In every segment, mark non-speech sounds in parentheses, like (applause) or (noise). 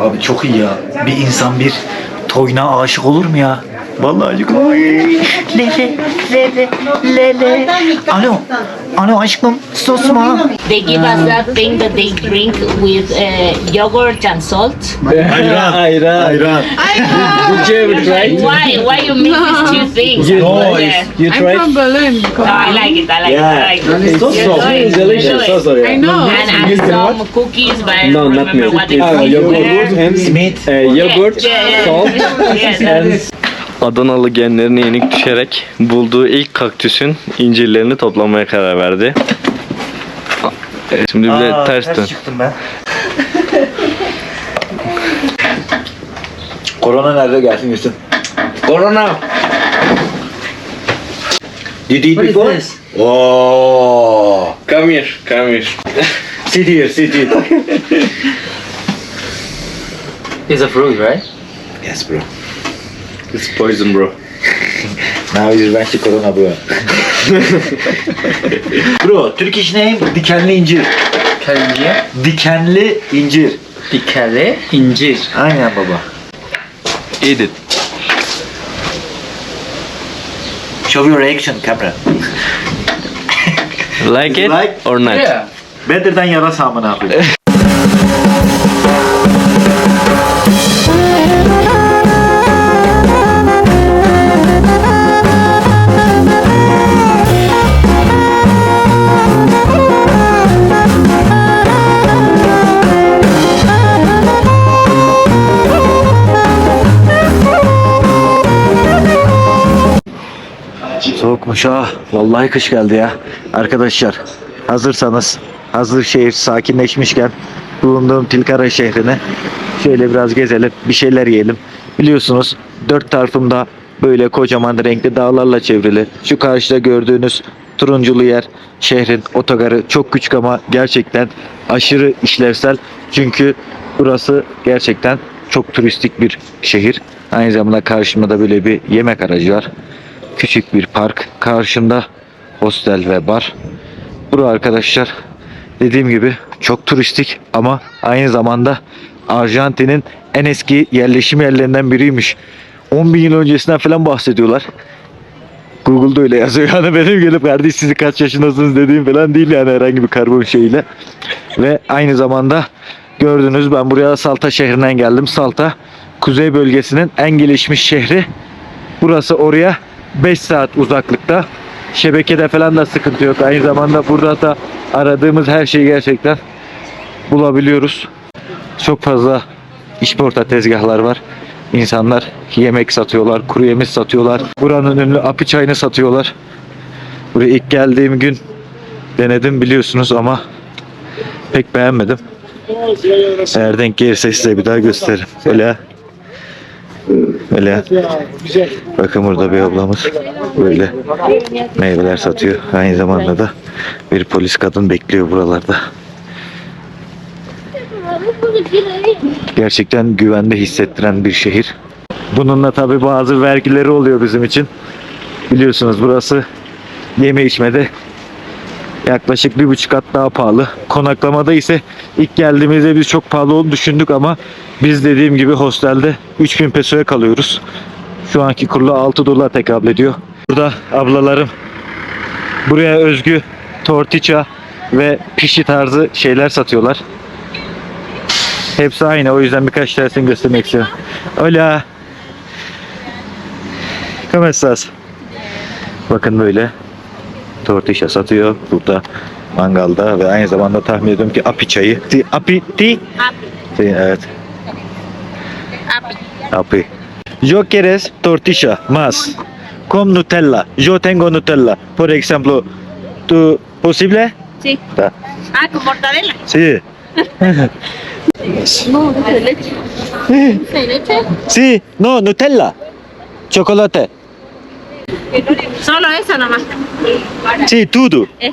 Abi çok iyi ya. Bir insan bir toyuna aşık olur mu ya? Vallahi aşık olur. Lele, lele, lele. Alo, alo aşkım, susma. They give us that thing that they drink with uh, yogurt and salt. Ayran. Ayran. Ayran. Did you ever try it? Why? Why you mix these two things? You, No, Yeah. you I'm tried? from Berlin. No, I like it. I like it. I like it. It's so You soft. It's delicious. You So it. sorry. I know. And, and Milk some what? cookies, but I No, don't not remember milk. what it's Ah, called. yogurt and Simit. uh, yogurt, Yeah, yeah, salt, Yes. and Adanalı genlerine yenik düşerek bulduğu ilk kaktüsün incirlerini toplamaya karar verdi. Şimdi bir de Aa, ters dön. çıktım ben. (laughs) Korona nerede gelsin Yusuf? Corona. Did you eat before? Oh. Come here, come here. (laughs) Sit here, sit here. It's a fruit, right? yes bro. It's poison, bro. Now is revenge to corona bro. bro, Turkish name dikenli incir. Karinciye. Dikenli incir. Dikeli incir. Aynen baba. Eat it. Show your reaction camera. Like it Like? or not? Yeah. Better than yarasa amına koyayım. Soğukmuş ha. Vallahi kış geldi ya. Arkadaşlar hazırsanız hazır şehir sakinleşmişken bulunduğum Tilkara şehrine şöyle biraz gezelim bir şeyler yiyelim. Biliyorsunuz dört tarafımda böyle kocaman renkli dağlarla çevrili. Şu karşıda gördüğünüz turunculu yer şehrin otogarı çok küçük ama gerçekten aşırı işlevsel. Çünkü burası gerçekten çok turistik bir şehir. Aynı zamanda karşımda da böyle bir yemek aracı var. Küçük bir park. Karşımda hostel ve bar. Bura arkadaşlar dediğim gibi çok turistik ama aynı zamanda Arjantin'in en eski yerleşim yerlerinden biriymiş. 10 bin yıl öncesinden falan bahsediyorlar. Google'da öyle yazıyor yani (laughs) benim gelip kardeş siz kaç yaşındasınız dediğim falan değil yani herhangi bir karbon şeyiyle. Ve aynı zamanda gördünüz ben buraya Salta şehrinden geldim. Salta kuzey bölgesinin en gelişmiş şehri. Burası oraya 5 saat uzaklıkta. Şebekede falan da sıkıntı yok. Aynı zamanda burada da aradığımız her şeyi gerçekten bulabiliyoruz. Çok fazla işporta tezgahlar var. İnsanlar yemek satıyorlar, kuru yemiş satıyorlar. Buranın ünlü apı çayını satıyorlar. Buraya ilk geldiğim gün denedim biliyorsunuz ama pek beğenmedim. Eğer denk gelirse size bir daha gösteririm. Öyle Öyle. Bakın burada bir ablamız böyle meyveler satıyor. Aynı zamanda da bir polis kadın bekliyor buralarda. Gerçekten güvende hissettiren bir şehir. Bununla tabi bazı vergileri oluyor bizim için. Biliyorsunuz burası yeme içmede yaklaşık bir buçuk kat daha pahalı. Konaklamada ise ilk geldiğimizde biz çok pahalı olduğunu düşündük ama biz dediğim gibi hostelde 3000 pesoya kalıyoruz. Şu anki kurla 6 dolar tekabül ediyor. Burada ablalarım buraya özgü tortiça ve pişi tarzı şeyler satıyorlar. Hepsi aynı o yüzden birkaç tanesini göstermek istiyorum. Hola. ¿Cómo estás? Bakın böyle tortilla satıyor burada mangalda ve aynı zamanda tahmin ediyorum ki api çayı. Api ti? Sí, evet. Api. Yo quieres tortilla más con Nutella. Yo tengo Nutella. Por ejemplo, ¿tú posible? Sí. Ta. Ah, con mortadela. Sí. (laughs) No, de leche. ¿De leche? Sí, no, Nutella. Chocolate. Solo eso nomás. Sí, todo. Eh,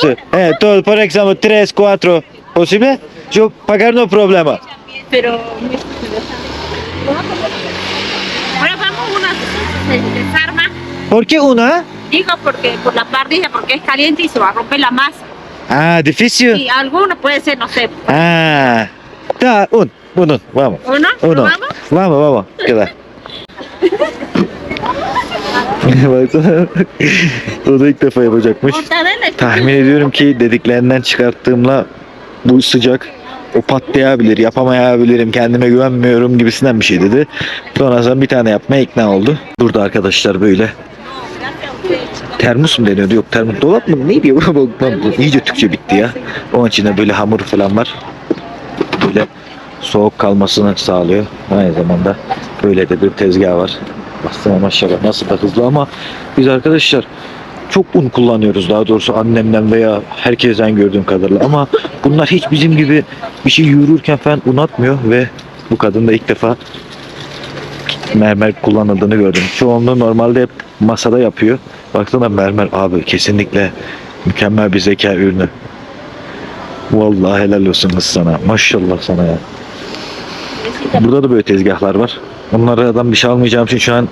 sí. Eh, todo, por ejemplo, 3, 4, ¿posible? Yo pagar no problema. Pero. Ahora vamos una desarma. ¿Por qué una? Digo porque por la parrilla, porque es caliente y se va a romper la masa. Ah, difícil. Y alguno puede ser, no sé, Ah, da, un. Bunun. Vamos. ¿Uno? Uno. ¿Probamos? Vamos, vamos. Queda. Baksana. (laughs) o da ilk defa yapacakmış. Tahmin ediyorum ki dediklerinden çıkarttığımla bu sıcak o patlayabilir, yapamayabilirim, kendime güvenmiyorum gibisinden bir şey dedi. Sonrasında bir tane yapmaya ikna oldu. Burada arkadaşlar böyle termos mu deniyordu? Yok termos dolap mı? Neydi? Bu iyice Türkçe bitti ya. Onun içinde böyle hamur falan var. Böyle soğuk kalmasını sağlıyor. Aynı zamanda böyle de bir tezgah var. Aslında maşallah nasıl da hızlı ama biz arkadaşlar çok un kullanıyoruz daha doğrusu annemden veya herkesten gördüğüm kadarıyla ama bunlar hiç bizim gibi bir şey yoğururken falan un atmıyor ve bu kadın da ilk defa mermer kullanıldığını gördüm. Çoğunluğu normalde hep masada yapıyor. Baksana mermer abi kesinlikle mükemmel bir zeka ürünü. Vallahi helal olsun kız sana. Maşallah sana ya. Burada da böyle tezgahlar var. Onlardan bir şey almayacağım için şu an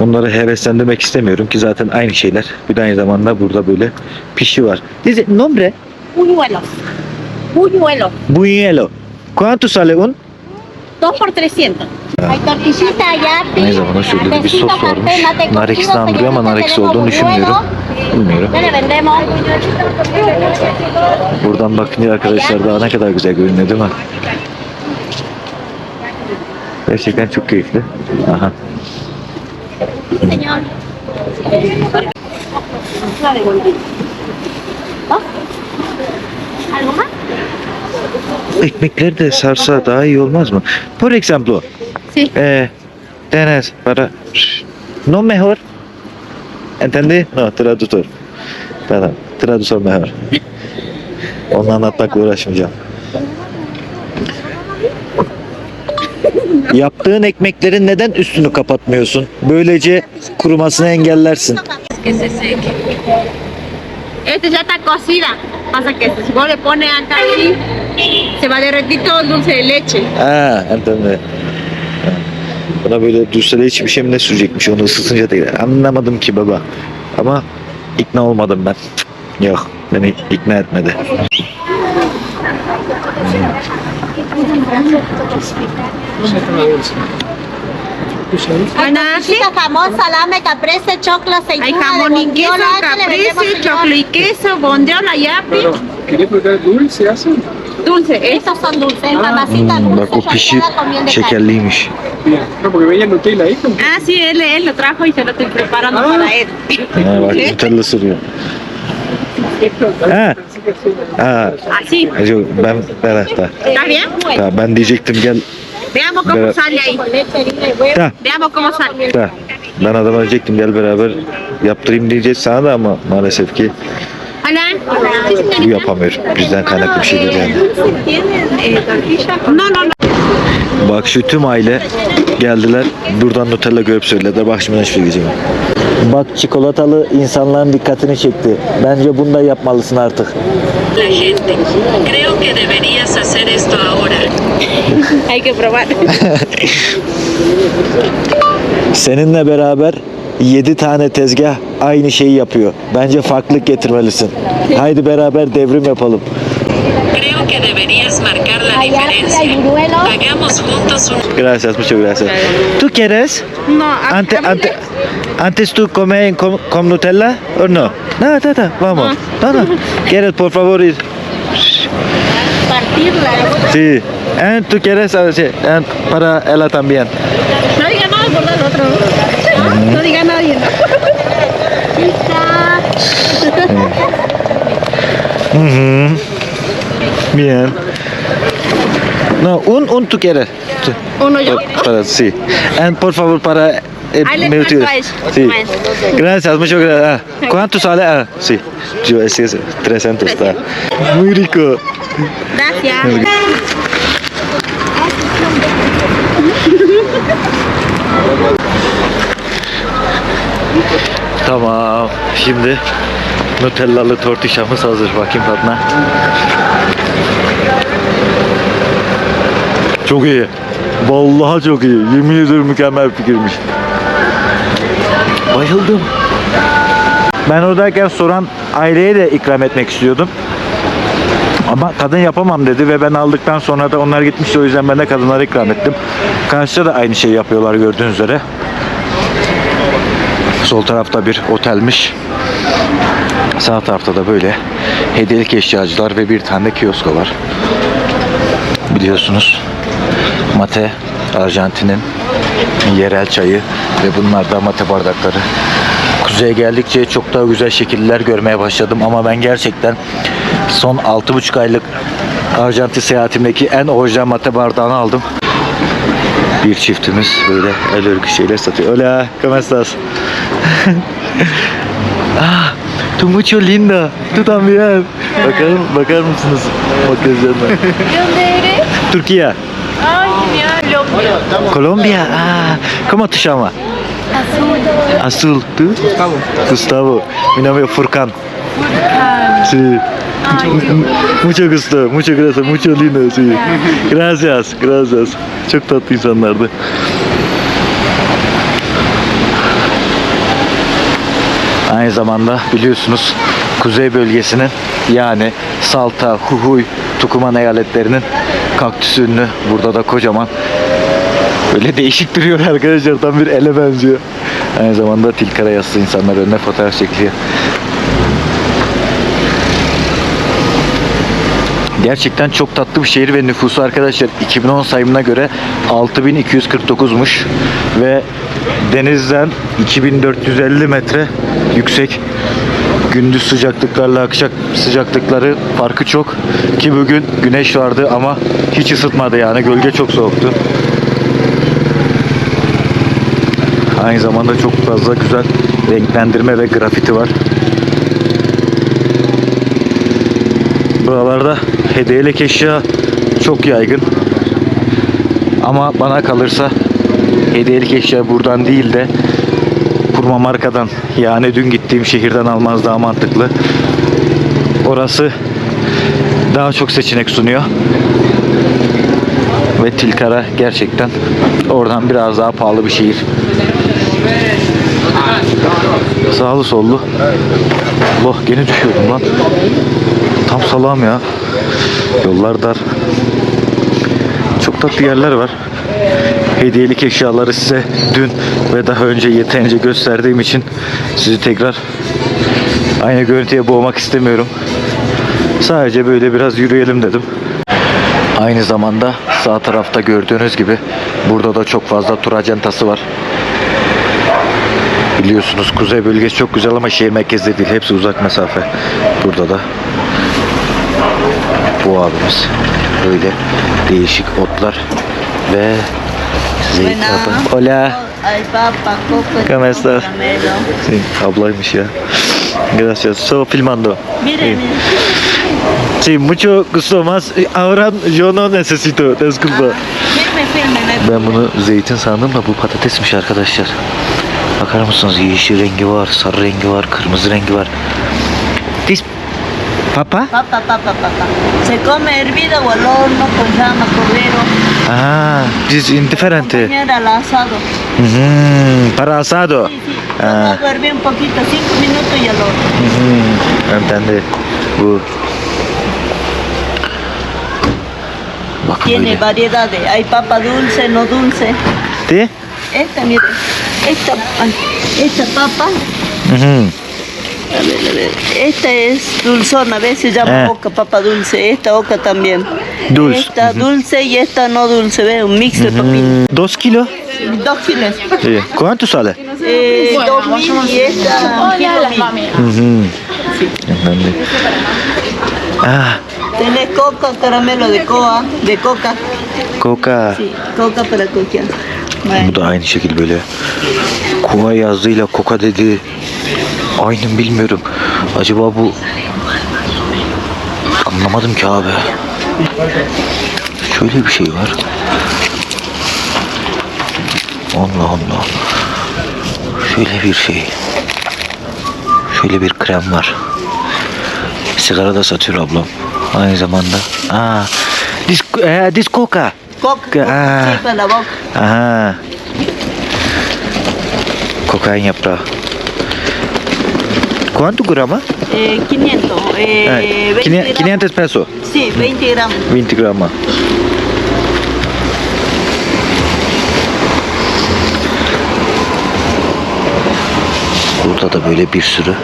onları heveslendirmek istemiyorum ki zaten aynı şeyler. Bir de aynı zamanda burada böyle pişi var. Dice nombre Buñuelos. Buñuelos. buñuelo. ¿Cuánto sale un? Dos por 300. Hay tortillita, yapi. Aynı zamanda şöyle de bir sos varmış. café, mate Nar eksi cocido, andırıyor ama nar señorita, eksi tenemos olduğunu düşünmüyorum. Bilmiyorum. Buradan bakınca arkadaşlar daha ne kadar güzel görünüyor değil mi? Gerçekten çok keyifli. Aha. Ekmekleri de sarsa daha iyi olmaz mı? Por ejemplo, Sí. eh, tienes para no mejor. ¿Entendí? No, traductor. Tamam, traductor mejor. Onu anlatmakla uğraşmayacağım. Yaptığın ekmeklerin neden üstünü kapatmıyorsun? Böylece kurumasını engellersin. Este ya está cocida. Pasa que si vos le pones acá así, se va a derretir todo el dulce de leche. Ha, entende. Ha. Buna böyle dürsele hiçbir şey mi ne sürecekmiş onu ısıtınca değil. Anlamadım ki baba. Ama ikna olmadım ben. Yok beni ikna etmedi. Jamón, salame, caprese, choclo, aceituna, Hay jamón y queso, caprese, choclo y queso, bondiola, yapi, ¿Quieres probar dulce hacen? dulce. Es Estos son dulces, mamacita dulce, de caña. şekerliymiş. Bien. No, porque veía Nutella ahí. Como... Ah, sí, él, él lo trajo y se lo estoy preparando para él. Sürüyor. (laughs) Ha. Ha. Así, Yok, ben ben hatta. ¿está bien? Tamam, ben diyecektim gel. Veamos cómo sale ahí. Ha. Veamos cómo sale. Da. Ben adama diyecektim gel beraber yaptırayım diyeceğiz sana da ama maalesef ki bu yapamıyor. Bizden kaynaklı bir şey değil yani. Bak şu tüm aile geldiler. Buradan Nutella görüp söylediler. Bak şimdi hiçbir gideceğim. Bak çikolatalı insanların dikkatini çekti. Bence bunu da yapmalısın artık. la gente. Creo que deberías hacer esto ahora. (laughs) Hay que probar. (laughs) Seninle beraber 7 tane tezgah aynı şeyi yapıyor. Bence farklılık getirmelisin. Haydi beraber devrim yapalım. Creo que deberías marcar la diferencia. Hagamos juntos un Gracias, muchas gracias. ¿Tú quieres? No, Ante, ante, antes tú comes con, con Nutella o no? No, no, vamos. No, no. (laughs) ¿Quieres, por favor? ir? Partirla. Sí. Eh, ¿Tú quieres? Ah, sí. Eh, para ella también. no diga nada por el otro. No diga nadie. (laughs) Ujú. Bien. No, un, un tú quieres. Uno yo. Pa- Para, sí. And por favor, para... eh, a ella. Sí. Gracias, muchas gracias. Ah, (laughs) ¿Cuánto sale? Ah, sí. Yo es 300 está. Muy rico. Gracias. Tamam. Şimdi Nutellalı tortişamız hazır. Bakayım tadına. Çok iyi. Vallahi çok iyi. Yemin ederim mükemmel fikirmiş. Bayıldım. Ben oradayken soran aileye de ikram etmek istiyordum. Ama kadın yapamam dedi ve ben aldıktan sonra da onlar gitmişti o yüzden ben de kadınlara ikram ettim. Karşıda da aynı şeyi yapıyorlar gördüğünüz üzere. Sol tarafta bir otelmiş. Sağ tarafta da böyle hediyelik eşyacılar ve bir tane de kiosko var. Biliyorsunuz mate Arjantin'in yerel çayı ve bunlar da mate bardakları. Kuzeye geldikçe çok daha güzel şekiller görmeye başladım ama ben gerçekten son 6,5 aylık Arjantin seyahatimdeki en orijinal mate bardağını aldım. Bir çiftimiz böyle el örgü şeyler satıyor. Hola, ¿cómo estás? (laughs) ah, tú mucho linda. Tú también. Bakar, bakar mısınız makyajlarına? Türkiye. Colombia. Ah, ¿cómo te llamas? Azul. Azul. ¿Tú? Gustavo. Gustavo. Mi nombre es Furkan. Sí. Mucho gusto, mucho gracias, mucho lindo, sí. Gracias, gracias. Çok tatlı insanlardı. Aynı zamanda biliyorsunuz kuzey bölgesinin yani Salta, Huhuy, Tukuman eyaletlerinin kaktüs ünlü. Burada da kocaman. Böyle değişik duruyor arkadaşlar. Tam bir ele benziyor. Aynı zamanda Tilkara yassı insanlar önüne fotoğraf çekiliyor. Gerçekten çok tatlı bir şehir ve nüfusu arkadaşlar 2010 sayımına göre 6249'muş ve denizden 2450 metre yüksek. Gündüz sıcaklıklarla akşam sıcaklıkları farkı çok ki bugün güneş vardı ama hiç ısıtmadı yani gölge çok soğuktu. Aynı zamanda çok fazla güzel renklendirme ve grafiti var. Buralarda hediyelik eşya çok yaygın. Ama bana kalırsa hediyelik eşya buradan değil de kurma markadan yani dün gittiğim şehirden almaz daha mantıklı. Orası daha çok seçenek sunuyor. Ve Tilkara gerçekten oradan biraz daha pahalı bir şehir. Sağlı sollu. Allah gene düşüyordum lan. Tam salam ya. Yollar dar. Çok tatlı yerler var. Hediyelik eşyaları size dün ve daha önce yeterince gösterdiğim için sizi tekrar aynı görüntüye boğmak istemiyorum. Sadece böyle biraz yürüyelim dedim. Aynı zamanda sağ tarafta gördüğünüz gibi burada da çok fazla tur acentası var. Biliyorsunuz kuzey bölgesi çok güzel ama şehir merkezde değil. Hepsi uzak mesafe. Burada da bu abimiz böyle değişik otlar ve zeytin. Hola. Ay, papa, coco, ¿Cómo estás? Sí, ablaymış ya. Gracias. Solo filmando. Miren, Sí, mucho gusto más. Ahora yo no necesito. Disculpa. me Ben bunu zeytin sandım da bu patatesmiş arkadaşlar. Bakar mısınız? Yeşil rengi var, sarı rengi var, kırmızı rengi var. This papa? Papa, papa, papa. Se come hervido o al horno con llama, cordero. Ah, this indiferente. Acompañar al asado. Mhm, para asado. Sí, sí. Ah. hervir un poquito, cinco minutos y al horno. Mhm, Entendi. Bu. Bakın Tiene böyle. variedades. Hay papa dulce, no dulce. De? Esta, mire. Esta, esta papa. Mhm. A ver, a ver. Esta es dulzona, ¿ves? Se llama Eh. oca, papa dulce. Esta oca también. Dulce. Esta dulce y esta no dulce, ¿ves? Un mix de papitas. Hmm, Dos kilo. Dos kilos. Cuánto sale? Eh, dos mil y esta mil. Mhm. Entendi. Ah, Tenés coca, caramelo de coa, de coca. coca. Sí, coca para coquear. Bu Bueno. da aynı şekilde böyle. Koa yazdığıyla koka dedi. Aynı bilmiyorum. Acaba bu anlamadım ki abi. Şöyle bir şey var. Allah Allah. Şöyle bir şey. Şöyle bir krem var. Sigara da satıyor ablam. Aynı zamanda. Aa, dis, eh, dis coca, Ah. sí, para la boca. Aha. Kokain yaprağı. Kuanto grama? Eh, 500. Eh, Ha, 20 gramos. 500 peso. Sí, 20 gramos. 20 grama. Burada da böyle bir sürü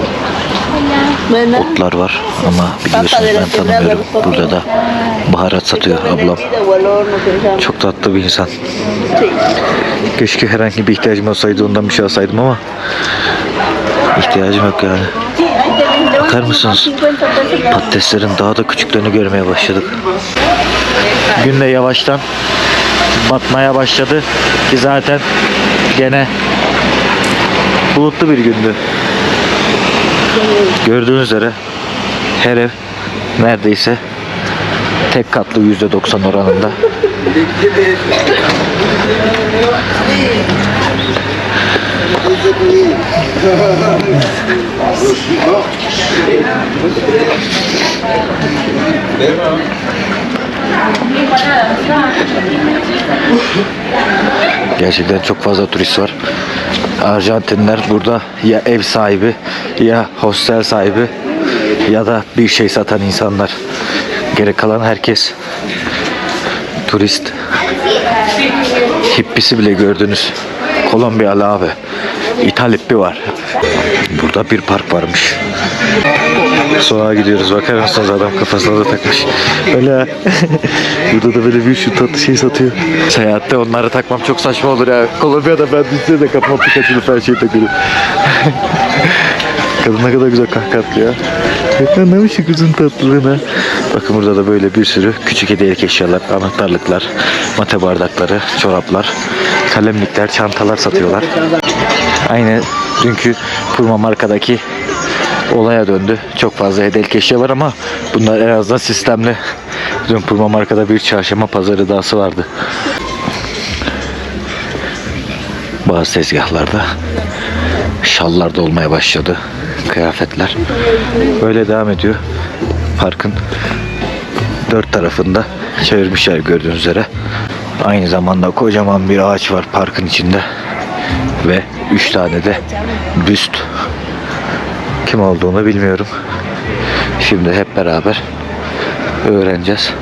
otlar var ama biliyorsunuz ben tanımıyorum. Burada da baharat satıyor ablam. Çok tatlı bir insan. Keşke herhangi bir ihtiyacım olsaydı ondan bir şey alsaydım ama ihtiyacım yok yani. Bakar mısınız? 50 pesos cada Patateslerin daha da küçüklerini görmeye başladık. Gün de yavaştan batmaya başladı ki zaten gene bulutlu bir gündü. Gördüğünüz üzere her ev neredeyse tek katlı %90 oranında. Gerçekten çok fazla turist var. Arjantinler burada ya ev sahibi ya hostel sahibi ya da bir şey satan insanlar. Gerek kalan herkes turist. Hippisi bile gördünüz. Kolombiyalı abi. İthal hippi var. Burada bir park varmış. Soğuğa gidiyoruz. Bakar mısınız adam kafasına da takmış. Öyle. (laughs) Burada da böyle bir şu tatlı şey satıyor. Seyahatte onları takmam çok saçma olur ya. Kolombiya'da ben düşse de kafama Pikachu'lu falan şey takıyorum. (laughs) Kadın ne kadar güzel kahkaha atlıyor. Şu kızın tatlılığına. Bakın burada da böyle bir sürü küçük hediyelik eşyalar, anahtarlıklar, mate bardakları, çoraplar, kalemlikler, çantalar satıyorlar. Aynı dünkü Puma markadaki olaya döndü. Çok fazla hediyelik eşya var ama bunlar en azından sistemli. Dün Puma markada bir çarşamba pazarı dağısı vardı. Bazı tezgahlarda şallar da olmaya başladı. Kıyafetler. Böyle devam ediyor. Parkın dört tarafında çevirmişler gördüğünüz üzere. Aynı zamanda kocaman bir ağaç var parkın içinde. Ve üç tane de büst. Kim olduğunu bilmiyorum. Şimdi hep beraber öğreneceğiz.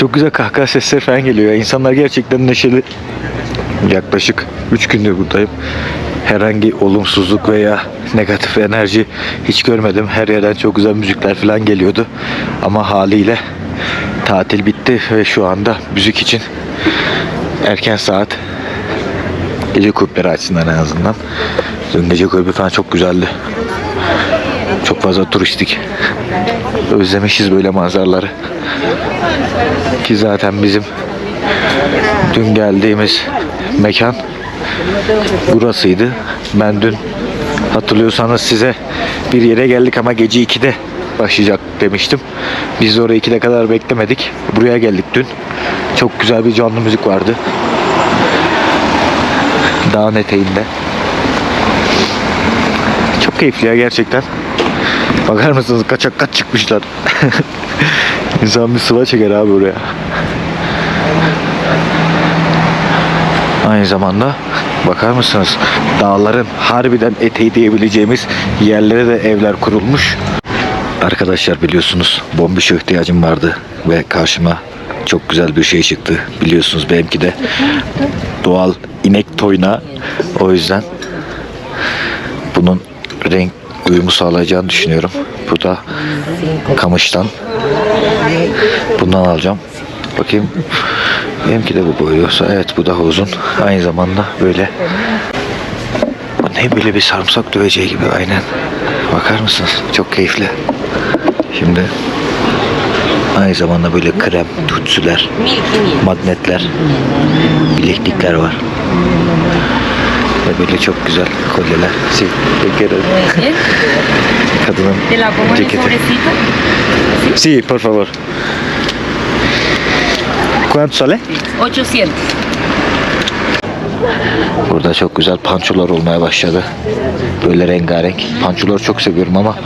Çok güzel kahkaha sesleri falan geliyor. İnsanlar gerçekten neşeli. Yaklaşık 3 gündür buradayım. Herhangi olumsuzluk veya negatif enerji hiç görmedim. Her yerden çok güzel müzikler falan geliyordu. Ama haliyle tatil bitti ve şu anda müzik için erken saat gece kulüpleri açısından en azından. Dün gece kulübü falan çok güzeldi. Çok fazla turistik. Özlemişiz böyle manzaraları. Ki zaten bizim dün geldiğimiz mekan burasıydı. Ben dün hatırlıyorsanız size bir yere geldik ama gece 2'de başlayacak demiştim. Biz de oraya 2'de kadar beklemedik. Buraya geldik dün. Çok güzel bir canlı müzik vardı. Dağın eteğinde. Çok keyifli ya gerçekten. Bakar mısınız kaçak kaç çıkmışlar. (laughs) İnsan bir sıva çeker abi oraya. Aynı zamanda bakar mısınız dağların harbiden eteği diyebileceğimiz yerlere de evler kurulmuş. Arkadaşlar biliyorsunuz bombişe ihtiyacım vardı ve karşıma çok güzel bir şey çıktı. Biliyorsunuz benimki de doğal inek toyna. O yüzden bunun renk uyumu sağlayacağını düşünüyorum. Bu da kamıştan. Bundan alacağım. Bakayım. Benimki de bu boyuyorsa evet bu daha uzun. Aynı zamanda böyle bu ne böyle bir sarımsak döveceği gibi aynen. Bakar mısınız? Çok keyifli. Şimdi aynı zamanda böyle krem, tütsüler, magnetler, bileklikler var. Ve böyle çok güzel kolyeler. Sí, te quiero. Kadının ceketi. Sí, por favor. ¿Cuánto sale? 800. Burada çok güzel pançolar olmaya başladı. Böyle rengarenk. Pançoları çok seviyorum ama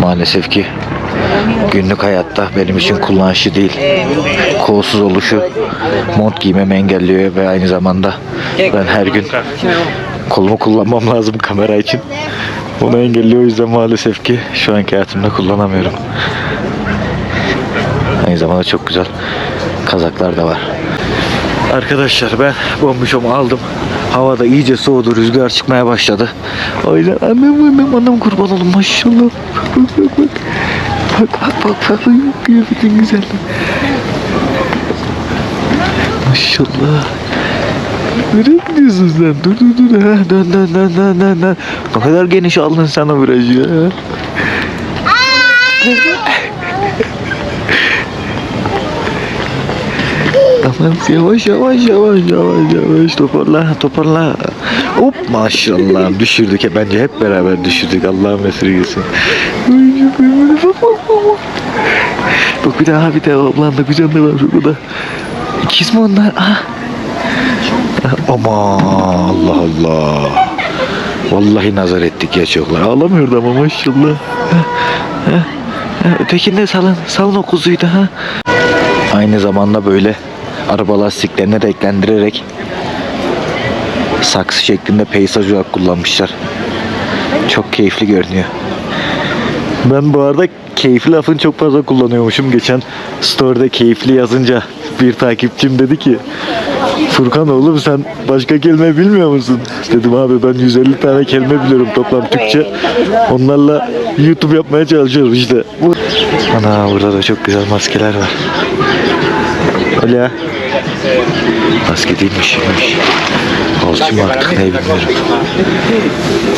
maalesef ki günlük hayatta benim için kullanışlı değil. Kolsuz oluşu mont giymemi engelliyor ve aynı zamanda ben her gün kolumu kullanmam lazım kamera için. Bunu engelliyor o yüzden maalesef ki şu anki hayatımda kullanamıyorum. Aynı zamanda çok güzel kazaklar da var. Arkadaşlar ben bombuşomu aldım. Havada iyice soğudu, rüzgar çıkmaya başladı. O yüzden annem annem annem kurban olun maşallah. Bak bak bak. Bak bak bak bak kıyafetin güzel. Maşallah. Nereye gidiyorsun sen? Dur dur dur. Ha, dön dön dön dön dön dön. Ne kadar geniş aldın sen o virajı ya. Tamam yavaş yavaş yavaş yavaş yavaş toparla toparla. Hop maşallah düşürdük ya bence hep beraber düşürdük Allah'ım esirgesin. Bak bir daha bir daha ablan da kucağında var şurada. İkiz mi onlar? Ah. Ama Allah Allah. Vallahi nazar ettik ya çocuklar. Ağlamıyordu ama maşallah. Ötekinde salın, salın o kuzuyu da ha. Aynı zamanda böyle araba lastiklerine renklendirerek saksı şeklinde peysaj olarak kullanmışlar. Çok keyifli görünüyor. Ben bu arada keyifli lafını çok fazla kullanıyormuşum. Geçen story'de keyifli yazınca bir takipçim dedi ki Furkan oğlum sen başka kelime bilmiyor musun? Dedim abi ben 150 tane kelime biliyorum toplam Türkçe. Onlarla YouTube yapmaya çalışıyorum işte. Ana burada da çok güzel maskeler var. Öyle Maske değilmiş. Olsun artık ne bilmiyorum.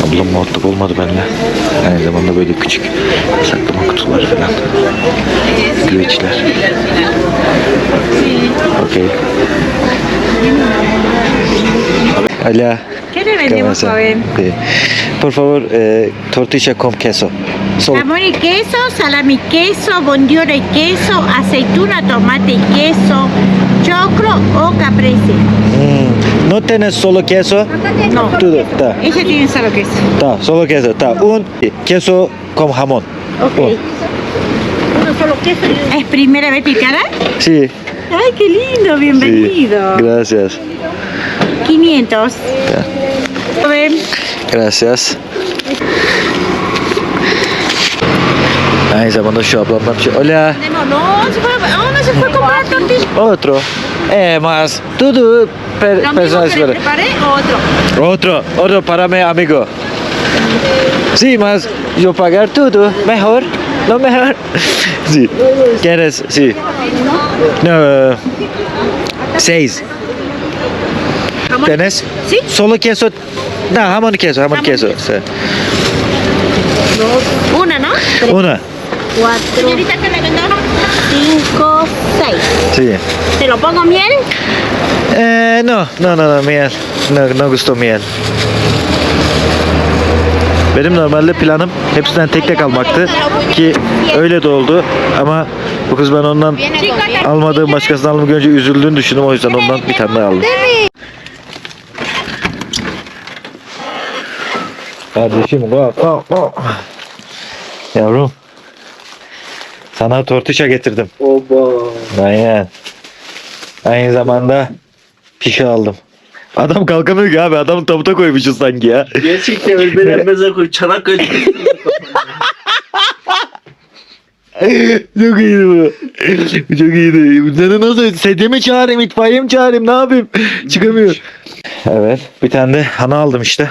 Ablam muhatap olmadı benimle. Aynı zamanda böyle küçük saklama kutuları falan. Güveçler. Okey. Hola. ¿Qué le ¿Qué vendemos, pasa? joven? Sí. Por favor, eh, tortilla con queso. Solo. Jamón y queso, salami queso, bondiola y queso, aceituna, tomate y queso, choclo o caprese. Mm, ¿No tienes solo queso? No, Todo, está. ella tiene solo queso. Está, solo queso. Está. Un queso con jamón. Ok. Oh. Uno solo queso. ¿Es primera vez picada? Sí. Ay, qué lindo, sí. bienvenido. Gracias. 500. Joven, Gracias. Aynı zamanda şu ablamdan bir şey. Hola. no, se fue, oh, no se fue a comprar tortilla. Otro. Eh, más. Todo. Lo mismo que le otro. Otro. Otro para mi amigo. Sí, más. Yo pagar todo. Mejor. Lo mejor. (laughs) Sí. ¿Quieres? Sí. No. Seis. Jamón- ¿Tienes? Sí. Solo queso. No, jamón y queso, jamón queso. queso. sí. Una, ¿no? Una. Cuatro. Señorita. Cinco, seis. Sí. ¿Te lo pongo miel? Eh, no, no, no, no, miel. No, no gustó miel. Benim normalde planım hepsinden tek tek almaktı ki öyle de oldu ama bu kız ben ondan almadığım başkasından aldığımı görünce üzüldüğünü düşündüm o yüzden ondan bir tane daha aldım. Kardeşim kalk kalk kalk. Yavrum sana tortişa getirdim. Oba. Aynen. Aynı zamanda pişi aldım. Adam kalkamıyor ki abi. Adamı tabuta koymuşuz sanki ya. Gerçekten beni meze koy. Çanakkale. Çok iyiydi bu. Bu Çok iyiydi. Bunları nasıl? Sedye mi çağırayım? itfaiye mi çağırayım? Ne yapayım? (laughs) Çıkamıyor. (laughs) Evet. Bir tane de hana aldım işte.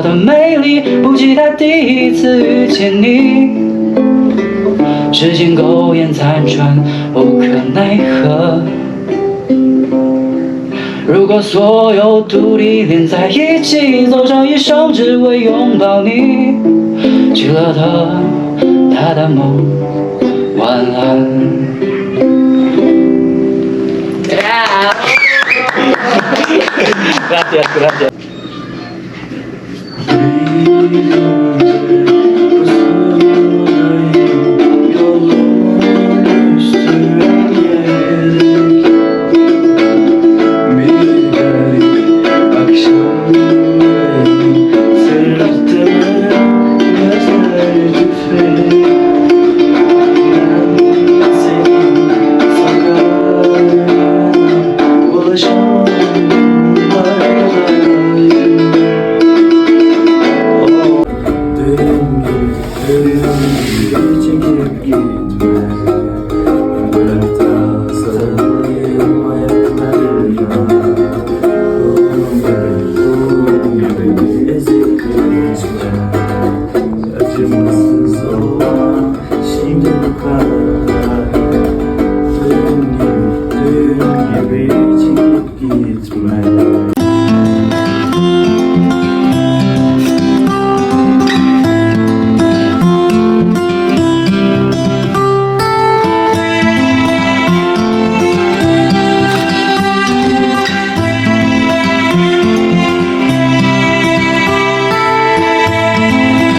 的美丽，不及他第一次遇见你。时间苟延残喘，无可奈何。如果所有土地连在一起，走上一生只为拥抱你，去了他他的梦，晚安。Gracias, (laughs) gracias. you.